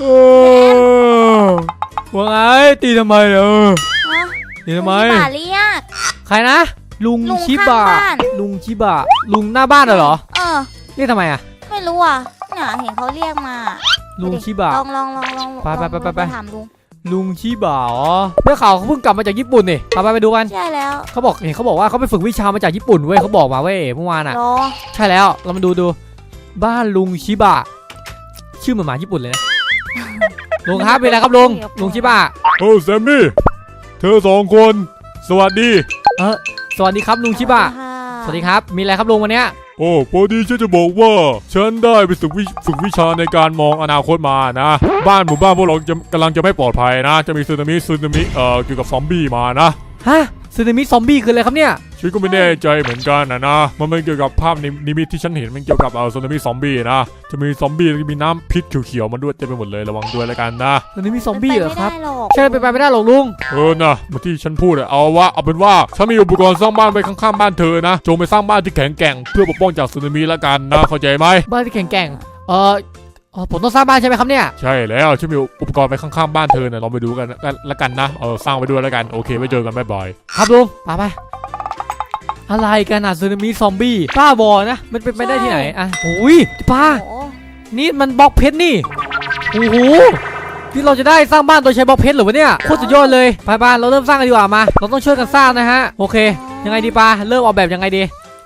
เออว่าไงตีทำไมเนอะฮะตีทำไมลุงชิบะเรียก ใครนะ ลุงลุงชิข้างบะบ้าน ลุงชิบะลุงหน้าบ้านน่ะเหรอเออ เรียกทำไมอะไม่รู้อะเนี่ยเห็นเขาเรียกมาลุงชิบะ ลองลองลองลองไปไปไปไปไป ลองถามลุงลุงชิบะอ๋อได้ข่าวเขาเพิ่งกลับมาจากญี่ปุ่นนี่ไปไปไปดูกัน ใช่แล้วเขาบอกเห็นเขาบอกว่าเขาไปฝึกวิชามาจากญี่ปุ่นเว้ยเขาบอกมาเว้ยเมื่อวานอะรอใช่แล้วเรามาดูดู บ้านลุงชิบะ ชื่อเหมือนหมาญี่ปุ่นเลยนะ ลุงครับเป็นอะไรครับลุงลุงชิบะโอ้แซมมี่เธอสองคน สวัสดี เออสวัสดีครับลุงชิบะค่ะสวัสดีครับ มีอะไรครับลุงวันเนี้ยโอ้พอดีฉันจะบอกว่า ฉันได้ไปฝึกวิฝึกวิชาในการมองอนาคตมานะ บ้านหมู่บ้านพวกเราจะกำลังจะไม่ปลอดภัยนะ จะมีสึนามิสึนามิเอ่อเกี่ยวกับซอมบี้มานะฮะซึนามิซอมบี้คืออะไรครับเนี่ย ฉันก็ไม่แน่ใจเหมือนกันนะนะ มันเป็นเกี่ยวกับภาพนินิมิตที่ฉันเห็น มันเกี่ยวกับเอ่อสึนามิซอมบี้นะ จะมีซอมบี้แล้วก็มีน้ำพิษเขียวๆมันด้วยเต็มไปหมดเลยระวังด้วยแล้วกันนะซึนามิซอมบี้เหรอครับป็นไปไม่ได้หอกใช่เป็นไปไม่ได้หรอกลุง เออนะเหมาที่ฉันพูดอะเอาว่าเอาเป็นว่าฉันมีอุปกรณ์สร้างบ้านไว้ข้างๆบ้านเธอนะ จงไปสร้างบ้านที่แข็งแกร่งเพื่อปกป้องจากสึนามิแล้วกันนะ เข้าใจไหม บ้านที่แข็งแกร่งเออเออผมต้องสร้างบ้านใช่ไหมครับเนี่ย ใช่แล้วฉันมีอุปกรณ์ไว้ข้างๆบ้านเธอเนี่ยลองไปดูกันกันละกันนะ เออสร้างไปด้วยแล้วกัน โอเคไว้เจอกันบ่อยครับลุงไปไป อะไรกันอะซึนามิซอมบี้ป้าบอนะ มันเป็นไปได้ที่ไหนอะโอ้ยป้า โอ้โหนี่มันบล็อกเพชรนี่โอ้โหที่เราจะได้สร้างบ้านโดยใช้บล็อกเพชรเหรือวะเนี่ยโคตรสุดยอดเลยไปบ้านเราเริ่มสร้างกันดีกว่ามา เราต้องช่วยกันสร้างนะฮะโอเค ยังไงดีปาเริ่มออกแบบยังไงดี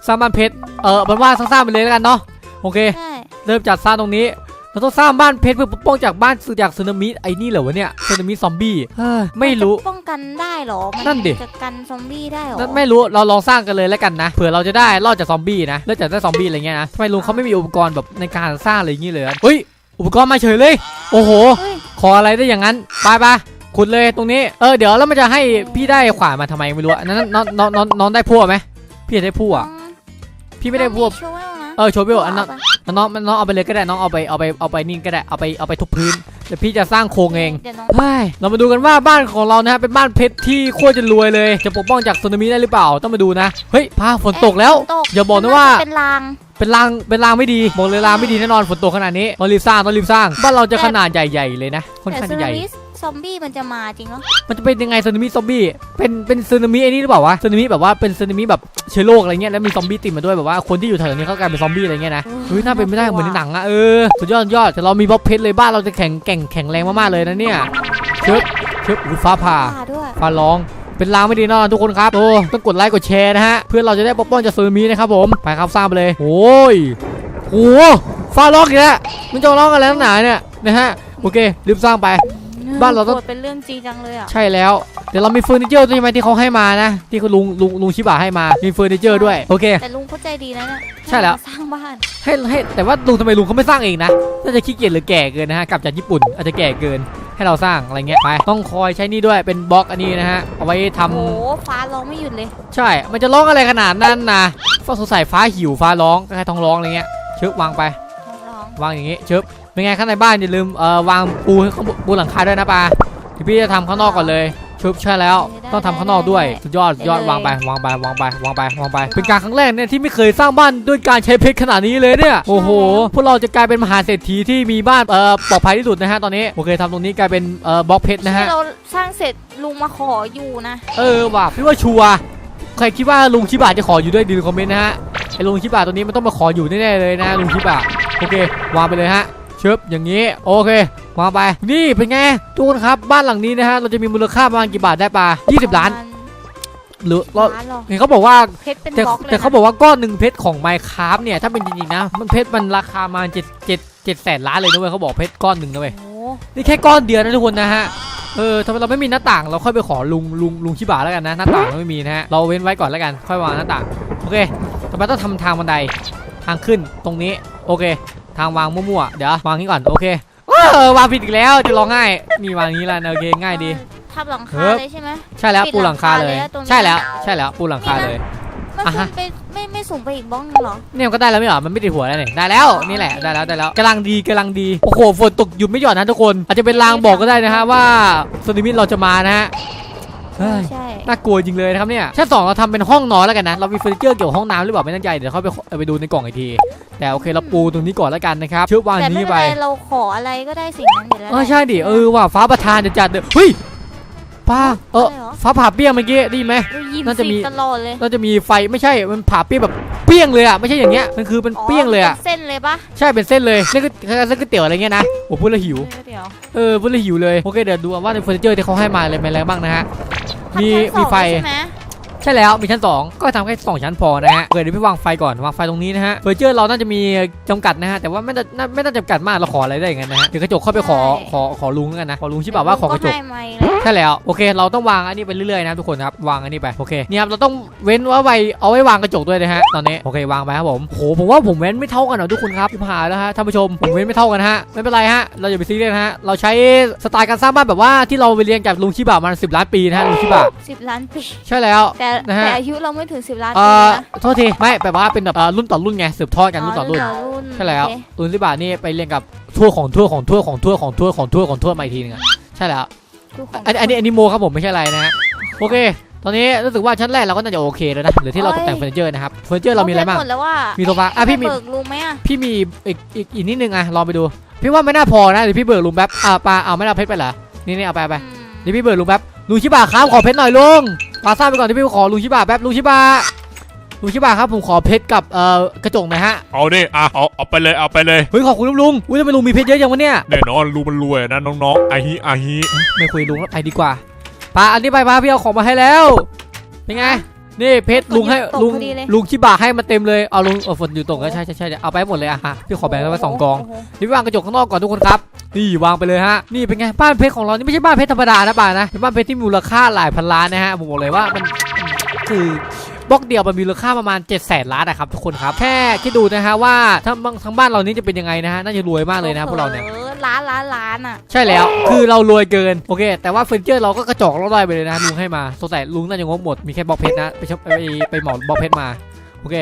สร้างบ้านเพชรเออมันว่าสร้างๆไปเลยแล้วกันเนาะโอเค ใช่เริ่มจัดสร้างตรงนี้ เราต้องสร้างบ้านเพชรเพื่อปกป้องจากบ้านจากสึนามิไอ้นี่เหรอวะเนี่ยสึนามิซอมบี้เฮ้ยไม่รู้นจะป้องกันได้เหรอมันั่นดิ จะกันซอมบี้ได้เหรอนั่นไม่รู้เราลองสร้างกันเลยแล้วกันนะเผื่อเราจะได้รอดจากซอมบี้นะเลิกจากได้ซอมบี้อะไรเงี้ยนะทำไมลุงเขาไม่มีอุปกรณ์แบบในการสร้างอะไรอย่างงี้เลยอะเฮ้ยอุปกรณ์มาเฉยเลย โอ้โห เฮ้ยขออะไรได้อย่างนั้นไปไปขุดเลยตรงนี้เออเดี๋ยวแล้วมันจะให้พี่ได้ขวานมาทำไมไม่รู้อะนั่นน้องน้องน้องน้องได้พั่วไหมพี่อยากได้พั่วน้องพี่ไม่ได้พั่วน้องโชเวลนะเออโชว์วิวอันนั้นเอาไปน้องน้องเอาไปเลยก็ได้น้องเอาไปเอาไปเอาไปนี่ก็ได้เอาไปเอาไปทุบพื้นเดี๋ยวพี่จะสร้างโครงเองเดี๋ยวน้อง เฮ้ยเรามาดูกันว่าบ้านของเรานะฮะเป็นบ้านเพชรที่โคตรจะรวยเลย จะปกป้องจากสึนามิได้หรือเปล่าต้องมาดูนะเฮ้ยพาฝนตกแล้ว ฝนตกอย่าบอกนะว่า เป็นลาง เป็นรางเป็นรางไม่ดีบอกเลยรางไม่ดีแน่นอนฝนตกขนาดนี้ต้องรีบสร้างต้องรีบสร้างบ้านเราจะขนาดใหญ่ๆเลยนะค่อนแต่ข้างซึจะใหนาญ่ มิ ซอมบี้มันจะมาจริงเหรอ มันจะเป็นยังไงสึนามิซอมบี้ เป็นเป็นสึนามิไอ้นี่หรือเปล่าวะสึนามิแบบว่าเป็นสึนามิแบบเชื้อโรคอะไรเงี้ยแล้วมีซอมบี้ติดมาด้วยแบบว่าคนที่อยู่แถวนี้เขากลายเป็นซอมบี้อะไรเงี้ยนะเฮ้ยน่าเป็นไม่ได้เหมือนในหนังอะเออสุดยอดสุดยอดแต่เรามีบล็อกเพชรเลยบ้านเราจะแข็งแกร่งแข็งแรงมากๆเลยนะเนี่ยเชิบเชิบอุ้ยฟ้าผ่าผ่าด้วย ฟ้าร้องเป็นลางไม่ดีแน่นอนทุกคนครับ โอ้ต้องกดไลค์กดแชร์นะฮะ เพื่อเราจะได้ปกป้องจากสึนามินะครับผม ไปครับสร้างไปเลย โอ้ยโอ้ฟ้าร้องอีกแล้วมันจะร้องอะไรนักหนาเนี่ยนะฮะ โอเครีบสร้างไป บ้านเราต้อง โกธเป็นเรื่องจริงจังเลยอะใช่แล้ว เดี๋ยวเรามีเฟอร์นิเจอร์ด้วยใช่ไหมที่เขาให้มานะ ที่คุณลุงลุงลุงชิบะให้มา มีเฟอร์นิเจอร์ด้วย โอเค แต่ลุงเข้าใจดีนะเนี่ยใช่แล้วสร้างบ้านให้ให้แต่ว่าลุงทำไมลุงเขาไม่สร้างเองนะ น่าจะขี้เกียจหรือแก่เกินนะฮะ กลับจากญี่ปุ่นอาจจะแก่เกิน ให้เราสร้างอะไรเงี้ย ไป ต้องคอยใช้นี่ด้วย เป็นบล็อกอันนี้นะฮะ เอาไว้ทำ โอ้โหฟ้าร้องไม่หยุดเลยใช่ มันจะร้องอะไรขนาดนั้นนะฟ้าสงสัยฟ้าหิวฟ้าร้องก็แค่ท้องร้องอะไรเงี้ย เชิบวางไป ร้องวางอย่างงี้ เชิบ เป็นไงข้างในบ้านอย่าลืมเอ่อวางปูให้ข้างบนปูหลังคาด้วยนะปาเดี๋ยวพี่จะทำข้างนอกก่อนเลยเชิบใช่แล้วต้องทำข้างนอกด้วยสุดยอดสุดยอดวางไปวางไปวางไปวางไปวางไป เป็นการครั้งแรกเนี่ยที่ไม่เคยสร้างบ้านด้วยการใช้เพชรขนาดนี้เลยเนี่ยโอ้โหพวกเราจะกลายเป็นมหาเศรษฐีที่มีบ้านเอ่อปลอดภัยที่สุดนะฮะตอนนี้โอเคทำตรงนี้กลายเป็นเอ่อบล็อกเพชรนะฮะที่เราสร้างเสร็จลุงมาขออยู่นะ เออว่ะพี่ว่าชัวร์ใครคิดว่าลุงชิบะจะขออยู่ด้วยดีคอมเมนต์นะฮะไอ้ลุงชิบะตัวนี้มันต้องมาขออยู่แน่ๆเลยนะลุงชิบะโอเควางไปเลยฮะ เชิบอย่างนี้ โอเควางไป นี่เป็นไงทุกคนครับบ้านหลังนี้นะฮะเราจะมีมูลค่าประมาณกี่บาทได้ปะ20 ล้าน หรือเราล้านหรอเห็นเขาบอกว่าเพชรเป็นแต่บล็อกเลยแต่เขาบอกว่าก้อนหนึ่งเพชรของไมค์คราฟเนี่ยถ้าเป็นจริงๆนะ มันเพชรมันราคามาเจ็ดเจ็ดเจ็ดแสนล้านเลยนะเว้ยเขาบอกเพชรก้อนหนึ่งนะเว้ย โอ้โหนี่แค่ก้อนเดียวนะทุกคนนะฮะ เออทำไมเราไม่มีหน้าต่างเราค่อยไปขอลุงลุงลุงชิบะแล้วกันนะ หน้าต่างเราไม่มีนะฮะ เราเว้นไว้ก่อนแล้วกัน ค่อยวางหน้าต่าง โอเค ต่อไปต้องทำทางบันได ทางขึ้นตรงนี้ โอเค ทางวางมั่วๆ เดี๋ยววางนี้ก่อนโอเคเออวางผิดอีกแล้วจะร้องง่ายนี่วางอย่างนี้ละโอเคง่ายดี ทับหลังเฮ้คายเลยใช่ไหมใช่แล้วปิดปูหลังคาเลยหลังคาเลยนะตรงนี้ใช่แล้วใช่แล้วปูหลังคาเลยมันอะคุฮะณไปไม่ไม่สูงไปอีกบล็อกนึงเหรอเนี่ยมันก็ได้แล้วไม่เหรอมันไม่ติดหัวแล้วเนี่ยได้แล้วนี่แหละได้แล้วได้แล้วกำลังดีกำลังดีโอ้โหฝนตกหยุดไม่หย่อนนะทุกคน อาจจะเป็นลางบอกก็ได้นะฮะว่าสึนามิเราจะมานะฮะเฮ้ย ใช่น่ากลัวจริงเลยนะครับเนี่ยชั้นสองเราทำเป็นห้องนอนแล้วกันนะ เรามีเฟอร์นิเจอร์เกี่ยวกับห้องน้ำหรือเปล่าไม่แน่ใจเดี๋ยวเขาไปเอาไปดูในกล่องอีกที แต่โอเคเราปูตรงนี้ก่อนแล้วกันนะครับเชือกวางแต่ไม่นี้เป็นไปไรเราขออะไรก็ได้สิ่งนั้นอยู่แล้วเออใช่ดิเออว่ะฟ้าประธานจะจัดเด้อเฮ้ยป้าเออใช่เหรอฟ้าผ่าเปี้ยงเมื่อกี้ได้ยินไหมได้ยินน่าจะมีสิตลอดเลยเราจะมีไฟไม่ใช่มันผ่าเปี้ยงแบบเปี้ยงเลยอะไม่ใช่อย่างเงี้ยมันคือเป็นเปี้ยงเลยอะป็นเส้นเลยปะใช่เป็นเส้นเลยนี่คือคล้ายๆเส้นก๋วยเตี๋ยวอะไรเงี้ยนะโอ้พูดแล้วหิวเดี๋ยวเออพูดแล้วหิวเลยโอเคเดี๋ยวดูว่าในเฟอร์นิเจอร์ที่เขาให้มาอะไรเป็นอะไรบ้างนะฮะทำ มีชั้นสองมีไฟ ใช่ไหม ใช่แล้วมีชั้น 2 ก็ทำแค่2ชั้นพอนะฮะเดี๋ยวพี่วางไฟก่อนวางไฟตรงนี้นะฮะเฟอร์นิเจอร์เราน่าจะมีจำกัดนะฮะแต่ว่าไม่น่าน่าไม่น่าจำกัดมากเราขออะไรได้อย่างนั้นนะฮะเดี๋ยวกระจกเข้าไปขอขอขอลุงแล้วกันนะขอลุงที่แบบว่าขอกระจกให้ไม่เลยใช่แล้วโอเค เราต้องวางอันนี้ไปเรื่อยๆนะทุกคนครับวางอันนี้ไปโอเคเนี่ยครับเราต้องเว้นว่าไว้เอาไว้วางกระจกด้วยนะฮะตอนนี้โอเควางไปครับผมโหผมว่าผมเว้นไม่เท่ากันนะทุกคนครับพี่พาแล้วฮะท่านผู้ชมผมเว้นไม่เท่ากันฮะไม่เป็นไรฮะเราอย่าไปซีเรียสนะฮะเราใช้สไตล์การสร้างบ้านแบบว่าที่เราไปเรียนจากลุงชิบะมาสิบล้านปีนะฮะลุงชิบะสิบล้านปี ใช่แล้ว แต่นะฮะ แต่อายุเราไม่ถึงสิบล้านเอ่ปีอนะโทษทีไม่แบบว่าเป็นแบบเอ่อรุ่นต่อรุ่นไงสืบทอดกันรุ่นต่อรุ่นต่อรุ่นใช่แล้วโอเคลุงชิบะนี่ไปเรียนกับทั่วของทั่วของทั่วของทั่วของทั่วของทั่วของทั่วมาอีกทีนึงอะใช่แล้วดูของอันอันนี้อันนี้โมครับผมไม่ใช่อะไรนะฮะโอเค ตอนนี้รู้สึกว่าชั้นแรกเราก็น่าจะโอเคแล้วนะเหรือที่เราตกแต่งเฟอร์นิเจอร์นะครับเฟอร์นิเจอร์เรามีอะไรบ้างหมดแล้วว่ามีโซฟาอะพี่มีเบิกลุงไหมอะพี่มีอีกอีกอีกนิดนึงอะลองไปดู พี่ว่าไม่น่าพอนะเดี๋ยวพี่เบิกลุงแป๊บอ่าปลาเอาไม่ได้เอาเพชรไปเหรอนี่นี่เอาไปเอาไปอืมเดี๋ยวพี่เบิกลุงแป๊บลุงชิบะครับขอเพชรหน่อยลุง ปาซ่าไปก่อนที่พี่ขอลุงชิบะแป๊บลุงชิบะลุงชิบะครับผมขอเพชรกับเอ่อกระจกหน่อยฮะเอาดิอะเอาเอาไปเลยเอาไปเลย เฮ้ยขอบคุณครับลุงอุ้ยทำไมลุงมีเพชรเยอะจังวะเนี่ยแน่นอนรู้มันรวยนะน้องๆอาฮิอาฮิไม่คุยลุงแล้วไปดีกว่าปาอันนี้ไปปาพี่เอาของมาให้แล้วเป็นไง นี่เพชรลุงให้ตกลุงพอดีเลย ลุงชิบะให้มาเต็มเลยเอาลุงเอาฝนอยู่ตรงก็ใช่ใช่ใช่เดี๋ยวเอาไปให้หมดเลยอะฮะพี่ขอแบ่งไว้สองกอง โโหนี่วางกระจกข้างนอกก่อนทุกคนครับ นี่วางไปเลยฮะ นี่เป็นไงบ้านเพชรของเรา นี่ไม่ใช่บ้านเพชรธรรมดานะป่านะ เป็นบ้านเพชรที่มีมูลค่าหลายพันล้านนะฮะผมบอกเลยว่ามันคือบล็อกเดียวมันมีมูลค่าประมาณ7จ็ดแสนล้านนะครับทุกคนครับ แค่คิดดูนะฮะว่าทั้งทั้งบ้านเรานี้จะเป็นยังไงนะฮะ น่าจะรวยมากเลยนะพวกเราเนี่ยออ ล้านล้านล้านอะ ใช่แล้วคือเรารวยเกินโอเค แต่ว่าเฟอร์นิเจอร์เราก็กระจอกเราได้ไปเลยนะลุงให้มาสงสัยลุงน่าจะงบหมดมีแค่บล็อกเพชรนะไปชไปไปหมอนบล็อกเพชรมาโอเค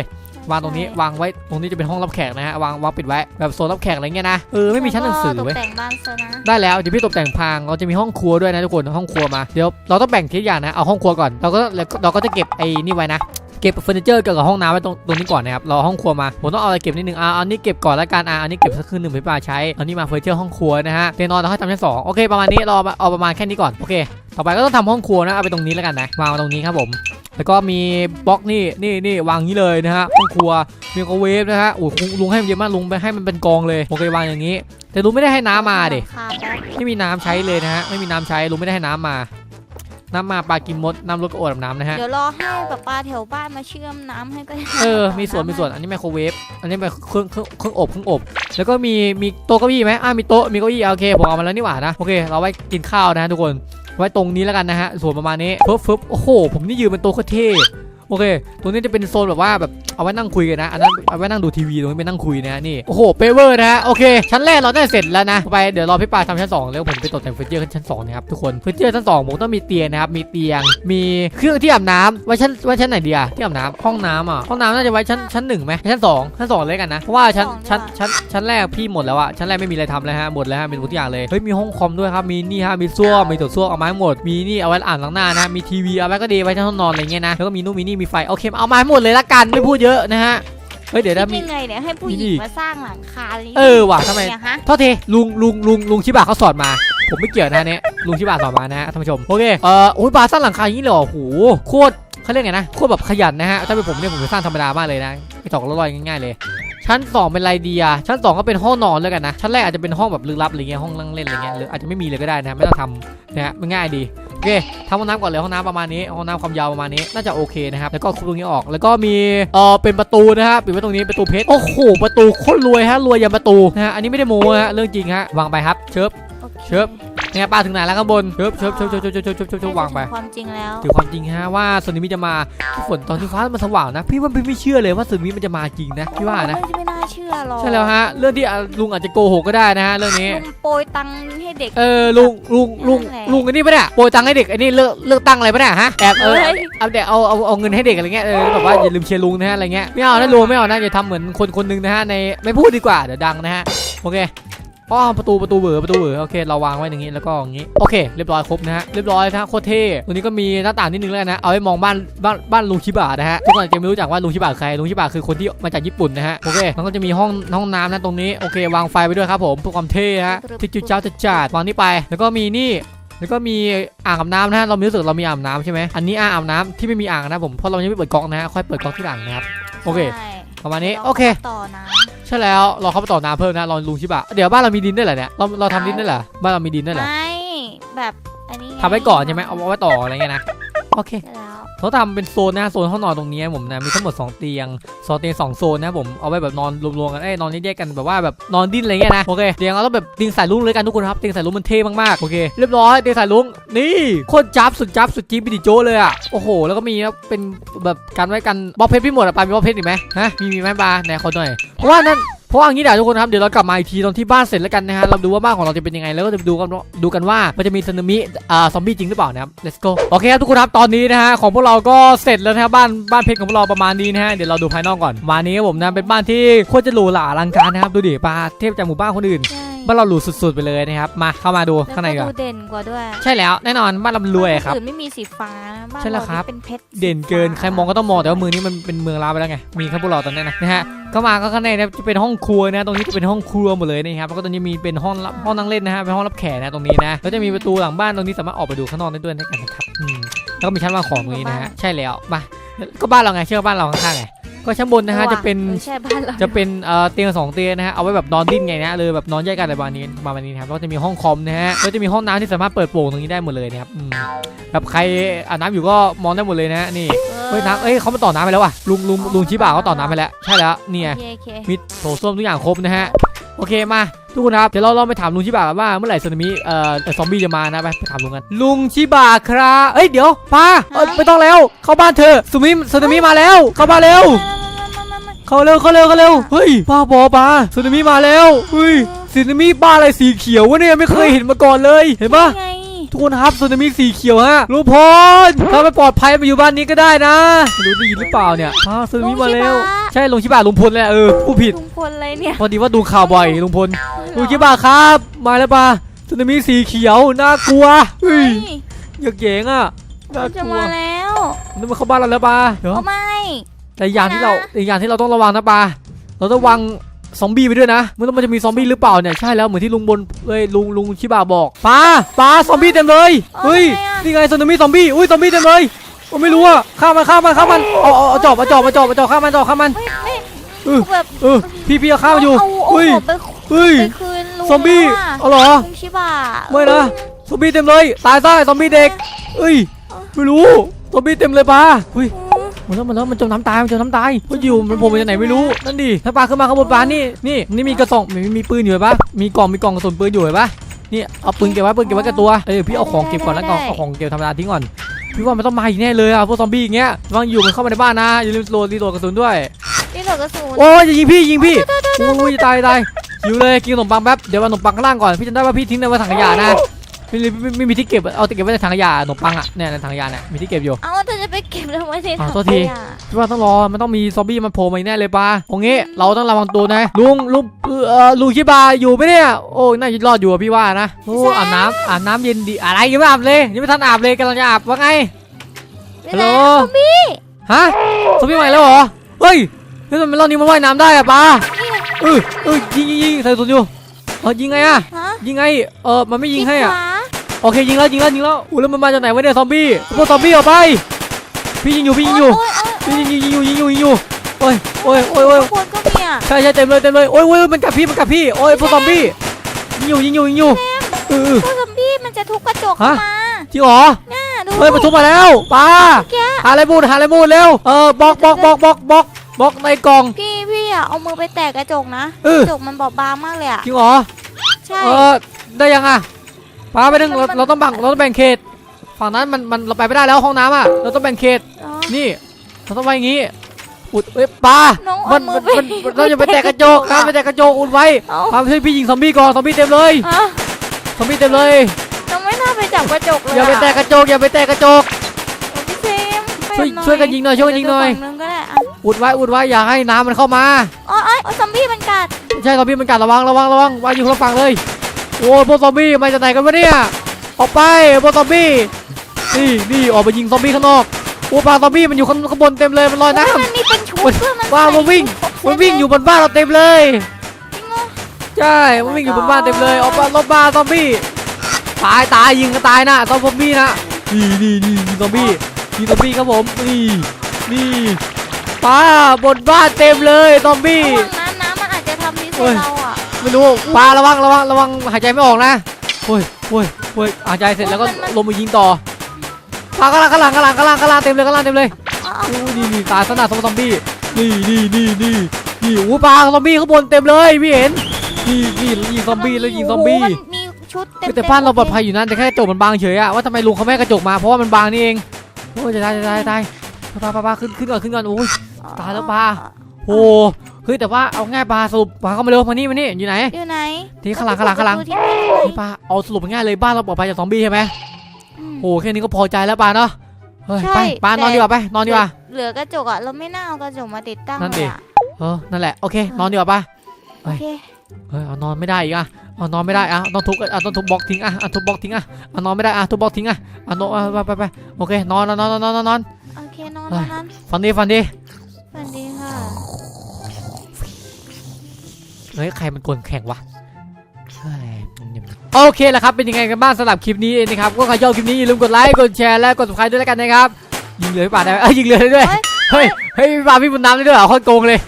วางตรงนี้วางไว้ตรงนี้จะเป็นห้องรับแขกนะฮะวางวางปิดไว้แบบโซนรับแขกอะไรเงี้ยนะเออไม่มีชั้นหนังสือแล้วก็เว้ยตกแต่งบ้านซะนะได้แล้วเดี๋ยวพี่ตกแต่งพางเราจะมีห้องครัวด้วยนะทุกคนห้องครัวมาเดี๋ยวเราต้องแบ่งทีละอย่างนะเอาห้องครัวก่อนเราก็เราก็จะเก็บไอ้นี่ไว้นะ เก็บเฟอร์นิเจอร์เกี่ยวกับห้องน้ำไว้ตรงตรงนี้ก่อนนะครับเราเอาห้องครัวมาผมต้องเอาอะไรเก็บนิดนึงอ่าเอาอันนี้เก็บก่อนแล้วกันอ่าอันนี้เก็บสักครึ่งหนึ่งไปปาใช้เอานี่มาเฟอร์นิเจอร์ห้องครัวนะฮะเตียงนอนเราให้ทำชั้นสองโอเคประมาณนี้เราเอาเอาประมาณแค่นี้ก่อนโอเค ต่อไปก็ต้องทำห้องครัวนะเอาไปตรงนี้แล้วกันนะวางไว้ตรงนี้ครับผมแล้วก็มีบล็อกนี่นี่นี่วางอย่างนี้เลยนะฮะห้องครัวมีโครเวฟนะฮะโอ้ยลุงให้มันเยอะมากลุงไปให้มันเป็นกองเลยโอเควางอย่างนี้ แต่ลุงไม่ได้ให้น้ำมาดิค่ะแป๊บไม่มีน้ำใช้เลยนะฮะไม่มีน้ำใช้ลุงไม่ได้ให้น้ำมา น้ำมาปลากินมดน้ำรถก็อดอาบน้ำนะฮะ เดี๋ยวรอให้แบบปลาแถวบ้านมาเชื่อมน้ำให้ก็ได้เออ มีส่วนมีส่วนอันนี้ไมโครเวฟ อันนี้เป็นเครื่องเครื่องเครื่องอบเครื่องอบ แล้วก็มีมีโต๊ะเก้าอี้ไหมอ่ามีโต๊ะมีเก้าอี้โอเคผมเอามาแล้วนี่หว่านะ โอเค เราไว้กินข้าวนะฮะทุกคน ไว้ตรงนี้แล้วกันนะฮะ ส่วนประมาณนี้ฟึบฟึบโอ้โห ผมนี่ยืนเป็นโต๊ะโคตรเท่ โอเค ตรงนี้จะเป็นโซนแบบว่าแบบเอาไว้นั่งคุยกันนะ อันนั้นเอาไว้นั่งดูทีวีตรงนี้เป็นนั่งคุยนะฮะนี่ โอ้โห เปเวอร์นะฮะโอเค ชั้นแรกเราได้เสร็จแล้วนะ ไป เดี๋ยวรอพี่ปาทำชั้นสองแล้วผมไปตกแต่งเฟอร์นิเจอร์ขึ้นชั้นสองนะครับทุกคนเฟอร์นิเจอร์ชั้นสองผมต้องมีเตียงนะครับ มีเตียง มีเครื่องที่อาบน้ำไว้ชั้นไว้ชั้นไหนดีอะที่อาบน้ำห้องน้ำอะ ห้องน้ำน่าจะไว้ชั้นชั้นหนึ่งไหมชั้นสองชั้นสองเลยกันนะ เพราะว่าชั้นชั้นชั้นชั้นแรกพี่หมดแล้วอะชั้นแรกไม่มีอะไรทำแล้วฮะ หมดแล้วฮะมีทุกอย่างเลย เฮ้ยมีห้องคอมด้วยครับ มีนี่ฮะ มีส้วมมีโถส้วมเอาไมาให้หมด มีนี่เอาไว้อ่านหลังหน้านะ มีทีวีเอาไว้ก็ดีไว้ชั้นห้องนอนอะไรเงี้ยนะ แล้วก็มีนู่นมีนี่มีไฟโอเคเอามาให้หมดเลยละกันไม่พูดเยอะนะฮะเฮ้ยเดี๋ยวคิถ้าดมี ยังไงเนี่ยให้ผู้หนี่ญิงมาสร้างหลังคาอะไรย่างงี้เออว่ะทำไม เนี่ยฮะโทษทีลุงลุงลุงลุงชิบะเขาสอนมา ผมไม่เกี่ยวนะอันเนี้ยลุงชิบะสอนมานะฮะท่านผู้ชมโอเคเอ่อโอ้ยปลาสร้างหลังคาอย่างนี้เลยเหรอโอ้โหโคตรเขาเรียกไงนะโคตรแบบขยันนะฮะถ้าเป็นผมเนี่ยผมจะสร้างธรรมดามากเลยนะกระจกลอยๆง่ายๆเลย ชั้น2เป็นอะไรดีอะชั้น2ก็เป็นห้องนอนแล้วกันนะชั้นแรกอาจจะเป็นห้องแบบลึกลับอะไรเงี้ยห้องนั่งเล่นอะไรเงี้ยหรืออาจจะไม่มีเลยก็ได้นะไม่ต้องทำนะฮะมันง่ายดีโอ เคทำห้องน้ำก่อนเลยห้องน้ำประมาณนี้ห้องน้ำความยาวประมาณนี้น่าจะโอเคนะครับแล้วก็คุบตรงนี้ออก แล้วก็มีเออเป็นประตูนะฮะปิดไว้ตรงนี้ประตูเพชรโอ้โหประตูโคตรรวยฮะรวยยันประตูนะฮะอันนี้ไม่ได้โม้ฮะเรื่องจริงฮะวางไปครับเชิบเชิบ นี่ยป้าถึงไหนแล้วข้างบนเชิบเชิบเชิบเชิบเชิบเชิบเชิบเชิบเชิบเชิบวางไปถึความจริงแล้วถือความจริงฮะว่าสึนามิจะมาฝนตอนที่ฟ้ามันสว่างนะ พี่ว่าพี่ไม่เชื่อเลยว่าสึนามิมันจะมาจริงนะพี่ว่านะไม่ไม่น่าเชื่อหรอกใช่แล้วฮะเรื่องที่อะลุงอาจจะโกหกก็ได้นะฮะเรื่องนี้ลุงโปรยตังค์ให้เด็กเออลุงลุงลุงนั่นแหละลุงอันนี้ปะเนี่ยโปรยตังค์ให้เด็กอันนี้เลือกเลือกตั้งอะไรปะเนี่ยฮะแอบเออเฮ้ยเอาเด็กเอาเอาเอาเงินให้เด็กอะไรเงี้ยเออแบบว่าอย่าลืมเชียร์ลุงนะฮะอะไรเงี้ยไม่เอานะลุงไม่เอานะอย่าทำเหมือนคนคนหนึงนะฮะในไม่พูดดีกว่าเดี๋ยวดังนะฮะโอเค อ๋อประตูประตูเบอร์ประตูเบอร์โอเคเราวางไว้อย่างงี้แล้วก็อย่างงี้โอเคเรียบร้อยครบนะฮะเรียบร้อยนะฮะโคตรเท่ตรงนี้ก็มีหน้าต่างนิดนึงแล้วนะเอาไว้มองบ้านบ้านบ้านลุงชิบะนะฮะทุกคนอาจจะไม่รู้จักว่าลุงชิบะคือใครลุงชิบะคือคนที่มาจากญี่ปุ่นนะฮะโอเคแล้วก็จะมีห้องห้องน้ำนะตรงนี้โอเควางไฟไปด้วยครับผมเพื่อความเท่ฮะที่จุดเจ้าจะจัดวางนี่ไป แล้วก็มีนี่แล้วก็มีอ่างอาบน้ำนะฮะเรามีรู้สึกเรามีอ่างอาบน้ำใช่ไหมอันนี้อ่างอาบน้ำที่ไม่มีอ่างนะผมเพราะเรายังไม่เปิดก๊อกนะฮะค่อยเปิดก๊อกที่หลังนะครับโอเคใช่ประมาณนี้ดี๋ยวโอเคต่อนะ ใช่แล้วเราเข้าไปต่อน้ำเพิ่มนะรอลุงชิบะเดี๋ยวบ้านเรามีดินด้วยเหรอเนี่ยเราเราทำดินด้วยเหรอบ้านเรามีดินด้วยเหรอไม่แบบอันนี้ทำไว้ก่อนใช่ไหมเอาไว้ต่ออะไรเงี้ยนะโอเคใช่แล้ว เขาทำเป็นโซนนะโซนห้องนอนตรงนี้ผมนะมีทั้งหมด 2 เตียงสองเตียงสองโซนนะผมเอาไว้แบบนอนรวมๆกันเอ้ยนอนแยกๆกันแบบว่าแบบนอนดิ้นอะไรเงี้ยนะโอเคเตียงเราต้องแบบเตียงสายลุงเลยกันทุกคนครับเตียงสายลุงมันเท่มากๆโอเคเรียบร้อยเตียงสายลุงนี่โคตรจับสุดจับสุดจี๊บปิดิโจเลยอะโอ้โห แล้วก็มีเป็นแบบกันไว้กันบล็อกเพชรพี่หมดอะปามีบล็อกเพชรอีกไหมฮะมีมีไหมปาไหนขอหน่อยเพราะว่านั่น เพราะอย่างนี้เดี๋ยวทุกคนครับเดี๋ยวเรากลับมาอีกทีตอนที่บ้านเสร็จแล้วกันนะฮะเราดูว่าบ้านของเราจะเป็นยังไงแล้วก็จะดูกันดูกันว่ามันจะมีสึนามิอ่าซอมบี้จริงหรือเปล่านะครับ let's go โอเคครับทุกคนครับตอนนี้นะฮะของพวกเราก็เสร็จแล้วนะบ้านบ้านเพชรของพวกเราประมาณนี้นะฮะเดี๋ยวเราดูภายนอกก่อนมานี้ผมนะเป็นบ้านที่โคตรจะหรูหราอลังการนะครับดูดิปลาเทพจากหมู่บ้านคนอื่น บ้านเราหรูสุดๆไปเลยนะครับ มาเข้ามาดูแล้วข้างในก็ก่อนดูเด่นกว่าด้วย ใช่แล้วแน่นอนบ้านเรารวยครับานอื่นไม่มีสีฟ้านะบ้านใช่แล้วครับเานี่เป็นเพชรสีเด่นเกินฟ้าใครมองก็ต้องมองแต่ว่ามือนี้มันเป็นเมืองร้างไปแล้วไงมีแค่พวกเราตอนนี้นะนะฮะก็มาก็ข้างในนะจะเป็นห้องครัวนะ ตรงนี้จะเป็นห้องครัวหมดเลยนะครับแล้วก็ตรงนี้มีเป็นห้องรับห้องนั่งเล่นนะฮะเป็นห้องรับแขกนะตรงนี้นะแล้วจะมีประตูหลังบ้านตรงนี้สามารถออกไปดูข้างนอกได้ด้วยนะครับนะครับอืมแล้วก็มีชั้นวางของตรงนี้นะฮะใช่แล้วมาก็บ้านเราไงเชื่อว่าบ้านเราข้างๆไง ก็ชั้นบนนะฮะจะเป็นออใช่บ้านเราจะเป็นเอ่อเตียงสองเตียงนะฮะเอาไว้แบบนอนดิ้นไงนะเลยแบบนอนแยกกันอะไรประมาณนี้ประมาณนี้นะครับแล้วก็จะมีห้องคอมนะฮะแล้วจะมีห้องน้ำที่สามารถเปิดโปร่งตรงนี้ได้หมดเลยนะครับอืมแบบใครอาบน้ำอยู่ก็มองได้หมดเลยนะฮะนี่เฮ้ยน้ำเอ้ยเขามาต่อน้ำไปแล้วว่ะลุงลุงลุงชิบะเขาต่อน้ำไปแล้วใช่แล้วเนี่ยโอเคโอเคมีโถส้วมทุกอย่างครบนะฮะ โอเคมาทุกคนครับเดี๋ยวเราลองไปถามลุงชิบะกันว่าเมื่อไหร่สึนามิเอ่อซอมบี้จะมานะไปไปถามลุงกัน ลุงชิบะครับเอ้ยเดี๋ยวป้าเอ้ยไม่ต้องแล้วเข้าบ้านเธอสึนามิสึนามิมาแล้ว เข้าบ้านเร็วเข้าเร็วเข้าเร็วเข้าเร็วเฮ้ยป้าบอป้าสึนามิมาแล้วเฮ้ยสึนามิบ้าอะไรสีเขียววะเนี่ยไม่เคยเห็นมาก่อนเลยเห็นปะ ทุกคนครับสึนามิสีเขียวฮะลุงพลถ้าไม่ปลอดภัยมาอยู่บ้านนี้ก็ได้นะไม่รู้ได้ยินหรือเปล่าเนี่ยอ้าวสึนามิมาแล้ว ใช่ลุงชิบะลุงพลแหละเออผู้ผิด ลุงพลอะไรเนี่ยพอดีว่าดูข่าวบ่อยลุงพลลุงชิบะครับ มาแล้วปะสึนามิสีเขียวน่ากลัวเฮ้ยอยากเยงอะน่าจะกลัวมาแล้วนึกว่าเข้าบ้านเราแล้วปะเดี๋ยวเอาไม่แต่อย่างที่นะเราอีกอย่างที่เราต้องระวังนะปะเราต้องระวัง ซอมบี้ไปด้วยนะไม่รู้มันจะมีซอมบี้หรือเปล่าเนี่ยใช่แล้วเหมือนที่ลุงบนเอ้ยลุงลุงชิบะบอกปาปาซอมบี้เต็มเลยเฮ้ยนี่ไงสึนามิซอมบี้อุ้ยซอมบี้เต็มเลยโอ้ไม่รู้อะฆ่ามันฆ่ามันฆ่ามันเอาเอาเอาจอบเอาจอบเอาจอบเอาจอบฆ่ามันจอบฆ่ามันไม่ไม่เออแบบเออพี่พี่เอาฆ่ามันอยู่เอาเอาเฮ้ยของไปเฮ้ยไปคืนลุงซอมบี้แล้วเอาเหรออะลุงชิบะไม่นะซอมบี้เต็มเลยตายซะซอมบี้เด็กเอ้ยไม่รู้ซอมบี้เต็มเลยปลาเฮ้ยห มดแล้วหมดแล้วมันจมน้ำตายมันจมน้ำตายเฮ้ยอยู่มันโผล่มาจากไหนไม่รู้นั่นดิถ้าปลาขึ้นมาข้างบนปลานี่นี่นี่มีกระสองมีมีปืนอยู่เห็นปะมีกล่องมีกล่องกระสุนปืนอยู่เห็นปะนี่เอาปืนเก็บไว้ปืนเก็บไว้กับตัวเอ้ยพี่เอาของเก็บก่อนแล้วก็เอาของเก็บธรรมดาทิ้งก่อนพี่ว่ามันต้องมาอีกแน่เลยอะพวกซอมบี้อย่างเงี้ยวางอยู่มันเข้ามาในบ้านนะอย่าลืมโหลดรีโหลดกระสุนด้วยนี่หลอกกระสุนโอ้ยอย่ายิงพี่ยิงพี่โอ้ยตายตายอยู่เลยกินขนมปังแป๊บเดี๋ยวเอาขนมปังข้างล่างก่อนพี่จำได้ว่าพี่ทิ้งในไว้ถังขยะนะ ไม่ไม่ไม่ไม่มีที่เก็บเอาเก็บไว้ในถังขยะขนมปังอะเนี่ยในถังขยะเนี่ยมีที่เก็บอยู่ เอาเธอจะไปเก็บทำไมในอ่าถังโทษทีขยะพี่ว่าต้องรอมันต้องมีซอมบี้มันโผล่มาอีกแน่เลยปะโอเคเราต้องระวังตัวนะลุงลุงเอ่อลุงชิบาอยู่ไหมเนี่ยโอ้ยน่าจะรอดอยู่อะพี่ว่านะโอ้อาบน้ำอาบน้ำเย็นดีอะไรยังไม่อาบเลยยังไม่ทันอาบเลยกำลังจะอาบว่าไง ฮัลโหลซอมบี้ฮะซอมบี้ใหม่แล้วเหรอเฮ้ยเฮ้ยมันรอบนี้มันว่ายน้ำได้อะปะเออเออยิงยิงยิงใส่สุนอยู่เออยิงไงอะฮะยิงไงเออมันไม่ยิงให้อะขวา โอเคยิงแล้วยิงแล้วยิงแล้วอู้แล้วมันมาจากไหนวะเนี่ยซอมบี้พวกซอมบี้ออกไป พี่ยิงอยู่พี่ยิงอยู่โโพี่ยิงยิงยิงอยู่ยิงอยู่ยิงอยู่โอ้ยโอ้ยโอ้ยโอ้ยข้างบนก็มีอะใช่ใช่เต็มเลยเต็มเลยโอ้ยโอ้ยมันกัดพี่มันกัดพี่โอ้ยพวกซอมบี้ยิงอยู่ยิงอยู่ยิงอยู่เออเออพวกซอมบี้มันจะทุบกระจกฮะเข้ามาจริงเหรอน่าดูเฮ้ยมันทุบมาแล้วป้าแกหาอะไรบูดหาอะไรบูดเร็วเออบล็อกบล็อกบล็อกบล็อกบล็อกบล็อกในกล่องพี่พี่อะเอามือไปแตะกระจกนะเออกระจกมันบอบบางมากเลยอะจริงเหรอใช่เออได้ยังอะ ป้าไปนึงเรามันเราต้องแบ่งเราต้องแบ่งเขตฝั่งนั้นมันมันเราไปไม่ได้แล้วห้องน้ำอะเราต้องแบ่งเขตอ๋อ นี่เราต้องไว้อย่างงี้อุดเอ้ยปลาน้องมัเอานมืมัอนไปมันมันเราอย่าไปแตะกระจกนะไปแตะกระจกอุดไว้เอาพาไปช่วยพี่ยิงซอมบี้ก่อนซอมบี้เต็มเลยฮะซอมบี้เต็มเลย น้องไม่น่าไปจับกระจกเลยอย่าไปแตะกระจกอย่าไปแตะกระจกพี่เซมไปช่วยหน่อยช่วยกันยิงหน่อยช่วยกันยิงหน่อย เดี๋วฝั่งนึงก็ได้อะอุดไว้อุดไว้อย่าให้น้ำมันเข้ามา อ๋อไอ้ยซอมบี้มันกัด ใช่ซอมบี้มันกัดระวังระวังระวังวางอยู่คนละฝั่งเลย โอ้ยพวกซอมบี้มาจากไหนกันวะเนี่ยออกไปพวกซอมบี้นี่นี่ออกไปยิงซอมบี้ข้างนอกโอ้ปลาซอมบี้มันอยู่ข้างข้างบนเต็มเลยมันลอยน้โอ้ยมันมีเป็นชุดมันเพื่อมันว้าวใส่มันวิ่งครบำมันเซตวิ่งอยู่บนบ้านเราเต็มเลยจริงเหรอใช่มันวิ่งอยู่บนบ้านเต็มเลยออกมาลบมาซอมบี้ตายตายยิงกันตายนะซอมบี้นะนี่นี่นี่ยิงซอมบี้ยิงซอมบี้ครับผมนี่นี่ป้าบนบ้านเต็มเลยซอมบี้ระวังนะน้ำมันอาจจะทำพิษโอ้ใส่ยเราอะ ไม่รู้ปลาระวังระวังระวังหายใจไม่ออกนะโอ้ยโอ้ยโอ้ยหายใจเสร็จแล้วก็ลงมายิงต่อปลาข้างล่างข้างล่างข้างล่างข้างล่างข้างล่างเต็มเลยข้างล่างเต็มเลยอ๋อโอ้ยนี่นี่ตายสนาซอมบี้นี่นี่นี่นี่นี่โอ้ปลาซอมบี้ข้างบนเต็มเลยพี่เห็นนี่นี่ยิงซอมบี้แล้วยิงซอมบี้โโหนมีชุดเต็มแต่บ้านเราปลอดภัยอยู่นะแต่แค่กระจกมันบางเฉยอะว่าทำไมลุงเขาไม่ให้กระจกมาเพราะว่ามันบางนี่เองโอ้ยจะตายจะตายจะตายปลาปลาปลาขึ้นขึ้นก่อนขึ้นก่อนโอ้ยตายแล้วปลา โอ้เฮ้ยแต่ว่าเอาง่ายปลาสรุปปลาเข้ามาเร็วมานี่มานี่อยู่ไหน อยู่ไหนที่ข้างหลังข้างหลังข้างหลังประตูที่ไหนนี่ปลาเอาสรุปง่ายเลยบ้านเราปลอดภัยจากซอมบี้ใช่ไหมอืมโอ้แค่นี้ก็พอใจแล้วปลาเนาะเฮ้ยใช่ไปปลานอนแต่ดีกว่าไปนอนดีกว่าเหลือกระจกอะเราไม่น่าเอากระจกมาติดตั้งนั่นเลดิยอะเออนั่นแหละโอเคนอนดีกว่าปะโอเคเฮ้ยเอานอนไม่ได้อีกอะเอานอนไม่ได้อะต้องทุบอะต้องทุบบล็อกทิ้งอะอะทุบบล็อกทิ้งอะเอานอนไม่ได้อะทุบบล็อกทิ้งอะอะนอนอะไปไปไปโอเคนอนนอนนอนนอนนอนนอนโอเคนอนเฮ้นอยนนอนฝันดีฝันดีสวัสดี เฮ้ยใครมันกลแข่งวะเฮ้ยโอเคแล้วครับเป็นยังไงกันบ้างสำหรับคลิปนี้นะครับก็ใครชอบคลิปนี้อย่าลืมกดไลค์กดแชร์และกด subscribe ด้วยแล้วกันนะครับยิงเลยพี่ป่าได้ไหมเอ้ยยิงเลยได้ด้วยเฮ้ยเฮ้ยเฮ้ยพี่ป่าพี่บุญน้ำได้ด้วยเหรอโคตรโกงเลย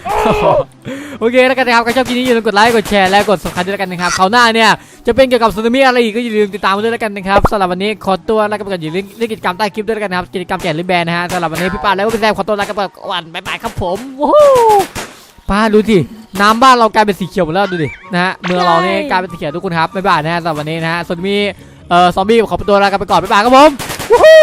โอเคแล้วกันนะครับใครชอบคลิปนี้อย่าลืมกดไลค์กดแชร์และกด subscribe ด้วยแล้วกันนะครับคราวหน้าเนี่ยจะเป็นเกี่ยวกับสึนามิอะไรอีกก็อย่าลืมติดตามมาด้วยแล้วกันนะครับสำหรับวันนี้ขอตัวลากันไปก่อนอย่าลืมเล่นกิจกรรมใต้คลิปด้วยแล้วกันนะครับกิจกรรมแจกลิบแบนนะฮะสำหรับวันนี้พี่ป่าแล้วก็พี่แซมขอตัวลากันไปก่อนบ๊ายบายครับผมวู้ฮู้ ป้าดูสิน้ำบ้านเรากลายเป็นสีเขียวหมดแล้วดูดินะฮะเมืองเรานี่กลายเป็นสีเขียวทุกคนครับบ๊ายบายนะฮะสำหรับวันนี้นะฮะส่วนมีเอ่อซอมบี้ขอตัวลากันไปก่อนบ๊ายบายครับผมวู้ฮู้